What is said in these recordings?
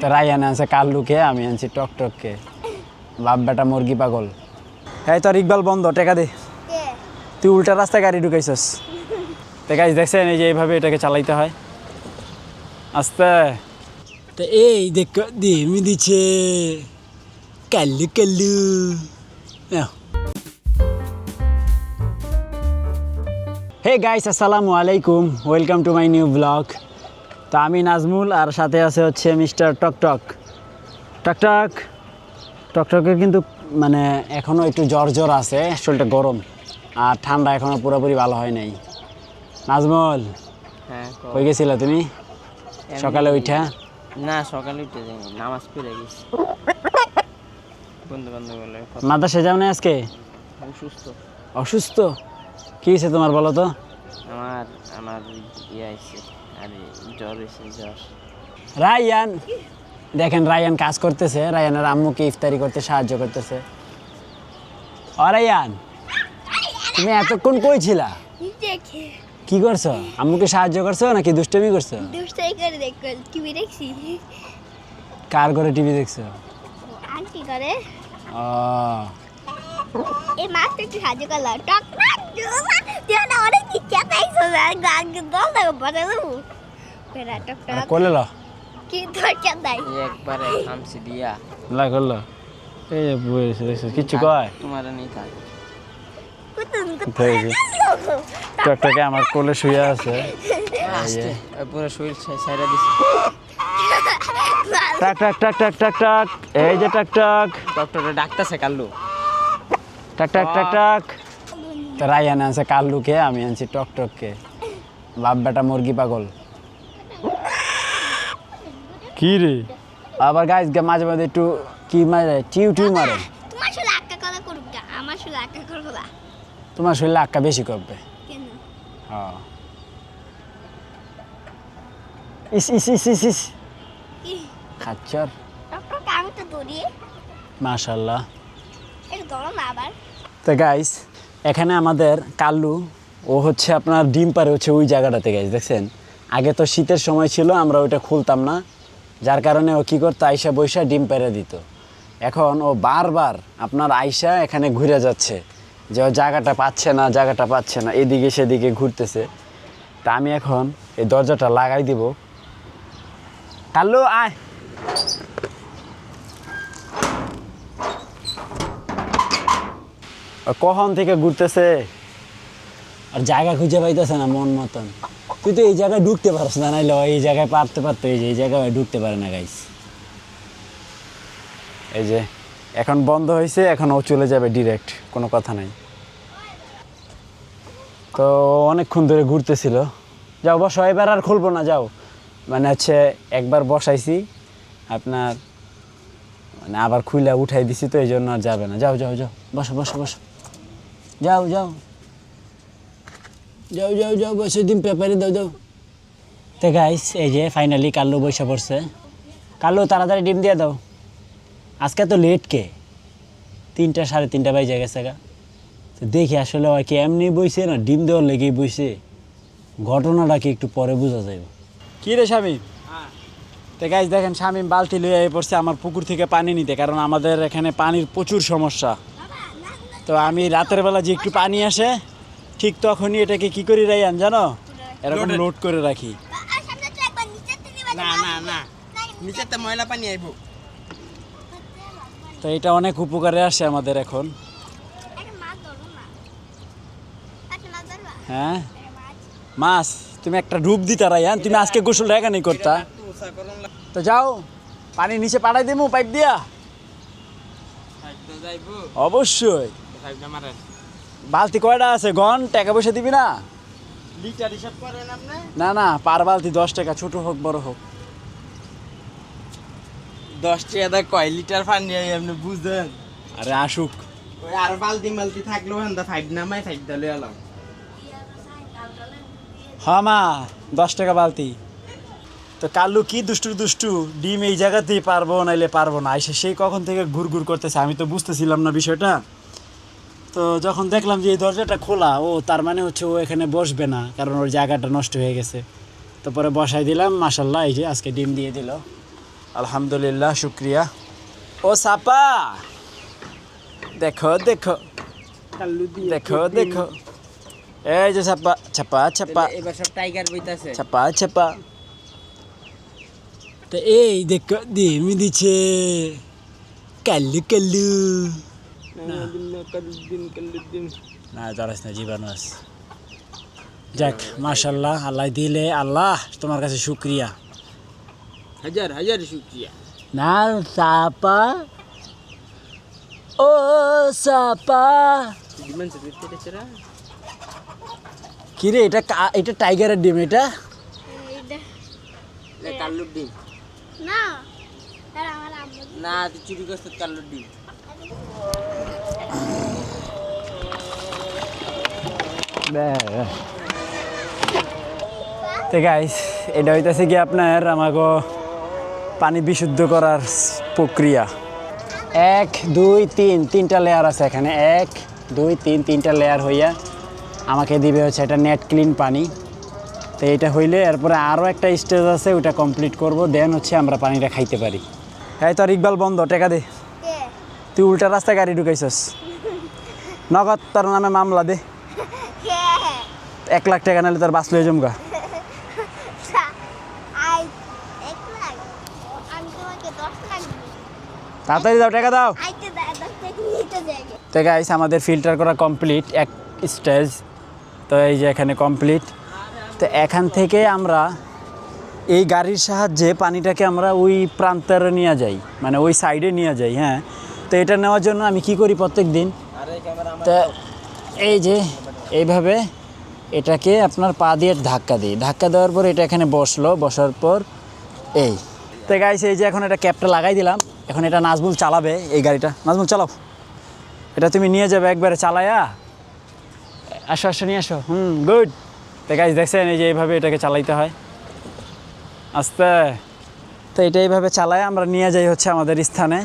তো রায়ান আনছে কাল্লুকে আমি আনছি টকটককে। বাপ বেটা মুরগি পাগল। এই তোর ইকবাল বন্ধ টেকা দে। তুই উল্টা রাস্তায় গাড়ি ঢুকাইছস। তো দেখছেন এই যে এইভাবে এটাকে চালাইতে হয়? আস্তে। তো এই দেখ দিমি দিচ্ছে কাল্লু কাল্লু। হে গাইস আসসালামু আলাইকুম। Welcome to my new blog তো আমি নাজমুল আর সাথে আছে হচ্ছে মিস্টার টকটক টকটক টকটকের কিন্তু মানে এখনও একটু জ্বর জ্বর আছে শরীরটা গরম আর ঠান্ডা এখনও পুরোপুরি ভালো হয় নাই। নাজমুল হ্যাঁ হয়ে গেছিলা তুমি? সকালে উঠা না সকালে উঠে নামাজ পড়ে গেছি। বন্ধু বান্ধব মাদ্রাসা যাও না আজকে? অসুস্থ অসুস্থ? কী হয়েছে তোমার বলো তো? আমার আমার ইয়ে আইছে। আরে জ্বর এসে জ্বর। রায়ান দেখেন রায়ান কাজ করতেছে রায়ানের আম্মুকে ইফতারি করতে সাহায্য করতেছে। ও রায়ান তুমি এতক্ষণ কই ছিলা? কি করছ? আম্মুকে সাহায্য করছ নাকি দুষ্টমি করছ? দুষ্টাই করে দেখো টিভি দেখছি। কার করে টিভি দেখছ? আন্টি করে ও। এই মাছটা একটু সাহায্য করলাম। টক। অনেক ইচ্ছা পাইছো গান দল দেখো বলে দেবো বেড়া টক আরে টক করলে ল কি দরকার নাই এই একবারে খামছি দিয়া লা করল এই কিচ্ছু কয় তোমার নেই থাক? টকটকে আমার কোলে শুয়ে আছে পুরো শরীর সাইরা দিছি টাক টাক টাক টাক টাক টাক এই যে টাক টাক ডক্টরে ডাকতেছে কাল্লু টাক টাক টাক টাক তো রায়ান আনছে কাল্লুকে আমি আনছি টক টক টকটককে। বাপ বেটা মুরগি পাগল। কি রে? আবার গাইস মাঝে মাঝে একটু কি মারে? টিউ টিউ মারে। তোমার শুলে আক্কা আমার শুলে আক্কা করব। না তোমার শরীরে আক্কা বেশি করবে। কেন? হ্যাঁ। ইস ইস ইস ইস ইস। কি? খাচ্ছর। টক টক আমি তো দৌড়ি মাশাল্লাহ তো গাইস এখানে আমাদের কাল্লু ও হচ্ছে আপনার ডিম পারে হচ্ছে ওই জায়গাটাতে গেছে দেখছেন? আগে তো শীতের সময় ছিল, আমরা ওইটা খুলতাম না। যার কারণে ও কী করতো, আইসা বৈশা ডিম পেরে দিত। এখন ও বারবার আপনার আইসা এখানে ঘুরে যাচ্ছে। যে ও জায়গাটা পাচ্ছে না, জায়গাটা পাচ্ছে না, এদিকে সেদিকে ঘুরতেছে। তা আমি এখন এই দরজাটা লাগাই দিব। কাল্লু আয়। কখন থেকে ঘুরতেছে? আর জায়গা খুঁজে পাইতেছে না মন মতন। তুই তো এই জায়গায় ঢুকতে পারছ না নাইলে এই জায়গায় পারতে পারতো এই যে এই জায়গায় ঢুকতে পারে না গাইস এই যে এখন বন্ধ হয়েছে এখন ও চলে যাবে ডিরেক্ট কোনো কথা নাই। তো অনেকক্ষণ ধরে ঘুরতেছিল। যাও বসো এবার আর খুলবো না যাও। মানে হচ্ছে একবার বসাইছি আপনার মানে আবার খুইলা উঠাই দিছি তো এই জন্য আর যাবে না। যাও যাও যাও বসো বসো বসো। যাও যাও। যাও যাও যাও বসে দিন পেপারে দাও দাও। তো গাইস এই যে ফাইনালি কাল্লু বসে পড়ছে। কাল্লু তাড়াতাড়ি ডিম দিয়ে দাও। আজকে তো লেট কে? তিনটা সাড়ে তিনটা বাজে গেছে গা। তো দেখি আসলে ওই কি এমনি বইছে না ডিম দেওয়ার লেগেই বইছে? ঘটনাটা কি একটু পরে বোঝা যাবে কি রে স্বামী তো গাইজ দেখেন স্বামী বালতি লইয়া পড়ছে আমার পুকুর থেকে পানি নিতে কারণ আমাদের এখানে পানির প্রচুর সমস্যা। তো আমি রাতের বেলা যে একটু পানি আসে ঠিক তখনই এটাকে কি করি রাইয়ান জানো? এরকম লোড করে রাখি। তো একবার নিচে থেকে না না। না নিচেতে ময়লা পানি আইব। তো এটা অনেক উপকারে আসে আমাদের এখন। একটা মাছ ধরো না একটা মাছ ধরবা হ্যাঁ? মাছ মাছ তুমি একটা ডুব দিতা রাইয়ান তুমি আজকে গোসল রেখা নেই করতা। তো যাও পানি নিচে পাঠাই দিমু পাইপ দিয়া। অবশ্যই। বালতি কয়টা আছে? গন টাকা পয়সা দিবি না? লিটার হিসাব করেন আপনি। না না পার বালতি দশ টাকা ছোট হোক বড় হোক। দশ টাকা কয়? লিটার পানি আই আপনি বুঝলেন আরে আসুক। ওই আর বালতি মালতি থাকলেও হেন্দা ফাইভ নামাই ফাইভটা লই আলাম হ্যাঁ মা দশ টাকা বালতি। তো কালু কি দুষ্টু দুষ্টু? ডিম এই জায়গাতেই পারব নাইলে পারব না। এসে সেই কখন থেকে ঘুর ঘুর করতেছে আমি তো বুঝতেছিলাম না বিষয়টা। তো যখন দেখলাম যে এই দরজাটা খোলা ও তার মানে হচ্ছে ও এখানে বসবে না কারণ ওর জায়গাটা নষ্ট হয়ে গেছে। তো পরে বসাই দিলাম মাসাল্লাহ এই যে আজকে ডিম দিয়ে দিল। আলহামদুলিল্লাহ শুক্রিয়া। ও সাপা! দেখো দেখো। দেখো দেখো। এই যে ছাপা ছাপা ছাপা। এবার সব টাইগার বইতাছে। ছাপা ছাপা। তো এই দেখো ডিম দিছে কাল্লু কাল্লু। না ধরাস না জীবাণু আছে যাক মাশাল্লাহ আল্লাহ দিলে আল্লাহ তোমার কাছে শুক্রিয়া। হাজার হাজার শুক্রিয়া। না সাপা ও সাপা কিরে এটা এটা টাইগারের ডিম এটা? কাল্লুর ডিম। না তারা আমার আম্মু না তুই চুরি করছিস কাল্লুর ডিম। তো গাইস এটা হইতেছে কি আপনার আমাকে পানি বিশুদ্ধ করার প্রক্রিয়া। এক দুই তিন তিনটা লেয়ার আছে এখানে। এক দুই তিন তিনটা লেয়ার হইয়া আমাকে দিবে হচ্ছে এটা নেট ক্লিন পানি। তো এটা হইলে এরপরে আরও একটা স্টেজ আছে ওটা কমপ্লিট করব দেন হচ্ছে আমরা পানিটা খাইতে পারি। এই তোর ইকবাল বন্ধ টেকা দে। তুই উল্টা রাস্তায় গাড়ি ঢুকাইছস। নগদ তোর নামে মামলা দে। এক লাখ টাকা নাহলে তার বাস লয়ে জমগা তাড়াতাড়ি দাও টাকা দাও। তো গাইস আমাদের ফিল্টার করা কমপ্লিট এক স্টেজ তো এই যে এখানে কমপ্লিট তো এখান থেকে আমরা এই গাড়ির সাহায্যে পানিটাকে আমরা ওই প্রান্তরে নিয়ে যাই। মানে ওই সাইডে নিয়ে যাই হ্যাঁ। তো এটা নেওয়ার জন্য আমি কি করি প্রত্যেক দিন তা এই যে এইভাবে এটাকে আপনার পা দিয়ে ধাক্কা দিই। ধাক্কা দেওয়ার পর এটা এখানে বসল, বসার পর এই। তো গাইছে এই যে এখন এটা ক্যাপটা লাগাই দিলাম। এখন এটা নাজমুল চালাবে এই গাড়িটা। নাজমুল, চালাও। এটা তুমি নিয়ে যাবে একবারে চালায়া। আসো আসো, নিয়ে আসো। হুম গুড তো গাইজ দেখছেন এই যে এইভাবে এটাকে চালাইতে হয়। আস্তে। তো এটা এইভাবে চালায় আমরা নিয়ে যাই হচ্ছে আমাদের স্থানে।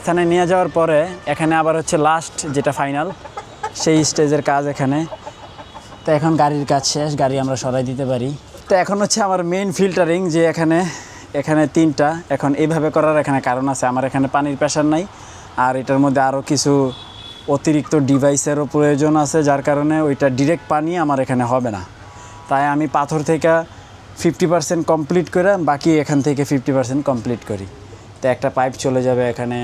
স্থানে নিয়ে যাওয়ার পরে এখানে আবার হচ্ছে লাস্ট যেটা ফাইনাল সেই স্টেজের কাজ এখানে। তো এখন গাড়ির কাজ শেষ, গাড়ি আমরা সরাই দিতে পারি। তো এখন হচ্ছে আমার মেইন ফিল্টারিং যে এখানে এখানে তিনটা। এখন এইভাবে করার এখানে কারণ আছে, আমার এখানে পানির প্রেশার নাই। আর এটার মধ্যে আরও কিছু অতিরিক্ত ডিভাইসেরও প্রয়োজন আছে, যার কারণে ওইটা ডিরেক্ট পানি আমার এখানে হবে না। তাই আমি পাথর থেকে ফিফটি পার্সেন্ট কমপ্লিট করে, বাকি এখান থেকে ফিফটি পার্সেন্ট কমপ্লিট করি। তো একটা পাইপ চলে যাবে এখানে।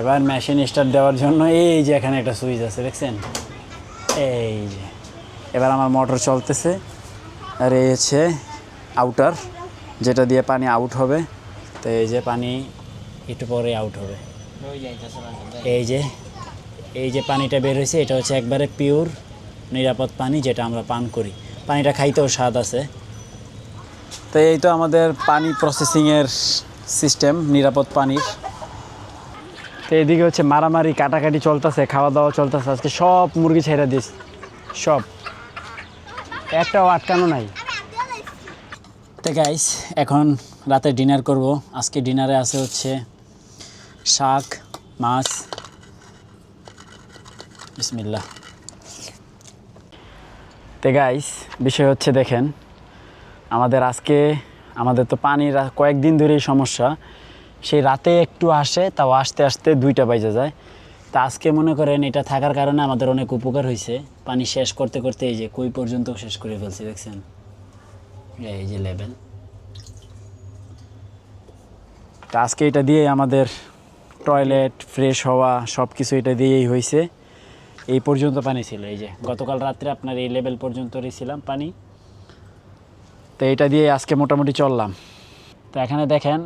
এবার মেশিন স্টার্ট দেওয়ার জন্য এই যে এখানে একটা সুইচ আছে, দেখছেন? এই যে। এবার আমার মোটর চলতেছে। আর এই হচ্ছে আউটার যেটা দিয়ে পানি আউট হবে। তো এই যে পানি একটু পরে আউট হবে। এই যে এই যে পানিটা বের হয়েছে, এটা হচ্ছে একবারে পিওর নিরাপদ পানি যেটা আমরা পান করি। পানিটা খাইতেও স্বাদ আছে। তো এই তো আমাদের পানি প্রসেসিংয়ের সিস্টেম নিরাপদ পানির। তো এদিকে হচ্ছে মারামারি, কাটাকাটি চলতেছে, খাওয়া দাওয়া চলতেছে, আজকে সব মুরগি ছেড়ে দিস সব। একটাও আটকানো নাই। তো গাইস এখন রাতে ডিনার করব। আজকে ডিনারে আছে হচ্ছে শাক, মাছ। বিসমিল্লাহ। তো গাইস বিষয় হচ্ছে দেখেন, আমাদের আজকে, আমাদের তো পানির কয়েকদিন ধরেই সমস্যা। সেই রাতে একটু আসে, তাও আসতে আসতে দুইটা বাজে যায়। তা আজকে মনে করেন এটা থাকার কারণে আমাদের অনেক উপকার হয়েছে। পানি শেষ করতে করতে এই যে কই পর্যন্ত শেষ করে ফেলছি, দেখছেন? এই যে লেভেল তা আজকে এটা দিয়ে আমাদের টয়লেট ফ্রেশ হওয়া সব কিছু এটা দিয়েই হয়েছে। এই পর্যন্ত পানি ছিল, এই যে গতকাল রাত্রে আপনার এই লেভেল পর্যন্ত ছিলাম পানি। তো এটা দিয়ে আজকে মোটামুটি চললাম। তো এখানে দেখেন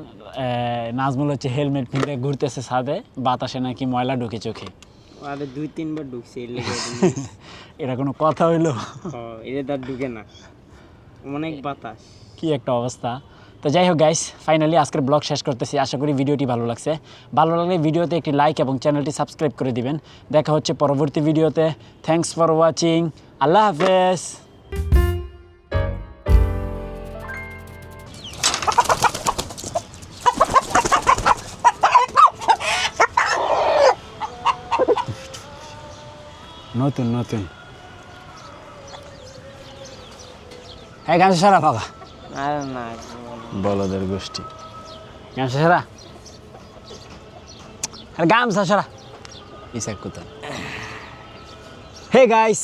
নাজমুল হচ্ছে হেলমেট পিঁধে ঘুরতেছে ছাদে বাতাসে নাকি ময়লা ঢুকে চোখে। আরে দুই তিনবার ঢুকছে এটা কোনো কথা হইল? এটা তার ঢুকে না। অনেক বাতাস। কি একটা অবস্থা। তো যাই হোক গাইস ফাইনালি আজকের ব্লগ শেষ করতেছি। আশা করি ভিডিওটি ভালো লাগছে। ভালো লাগলে ভিডিওতে একটি লাইক এবং চ্যানেলটি সাবস্ক্রাইব করে দিবেন। দেখা হচ্ছে পরবর্তী ভিডিওতে থ্যাঙ্কস ফর ওয়াচিং আল্লাহ হাফেজ। নতুন নতুন। হ্যাঁ গান সারা পাবা আর না বলদের গোষ্ঠী। গামছা সারা। আর গামছা সারা। ইসাক কোথায়? Hey guys